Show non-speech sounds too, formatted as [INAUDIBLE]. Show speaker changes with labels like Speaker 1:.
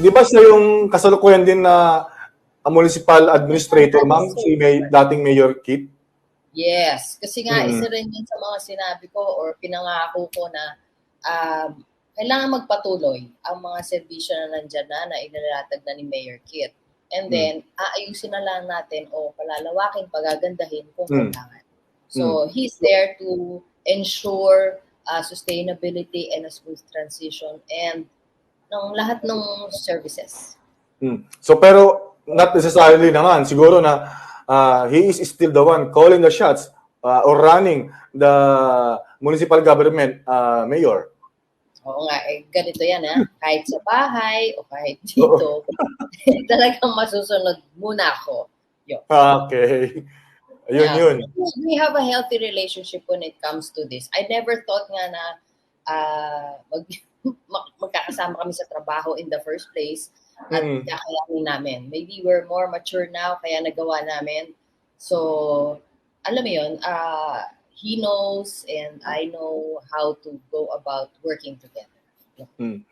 Speaker 1: di ba siya yung kasalukuyan din na uh, municipal administrator, ma'am? Si may, dating Mayor Kit?
Speaker 2: Yes, kasi nga
Speaker 1: Mm.
Speaker 2: isa rin yun sa mga sinabi ko or pinangako ko na um, kailangan magpatuloy ang mga serbisyo na nandyan na na inalatag na ni Mayor Kit. And then, aayusin na lang natin o palalawakin, pagagandahin kung
Speaker 1: Mm.
Speaker 2: kailangan. So, he's there to ensure uh, sustainability and a smooth transition and ng lahat ng services.
Speaker 1: Hmm. So pero not necessarily naman siguro na uh, he is still the one calling the shots uh, or running the municipal government uh, mayor.
Speaker 2: Oo nga, eh, ganito yan ha. Kahit sa bahay o kahit [LAUGHS] dito, [LAUGHS] talagang masusunod muna ako.
Speaker 1: Okay. Ayun
Speaker 2: Yeah.
Speaker 1: yun.
Speaker 2: We have a healthy relationship when it comes to this. I never thought nga na mag, mag- [LAUGHS] magkakasama kami sa trabaho in the first place at
Speaker 1: Mm.
Speaker 2: kakayanin namin. Maybe we're more mature now, kaya nagawa namin. So, alam mo yun, ah, he knows and I know how to go about working together.
Speaker 1: Hmm.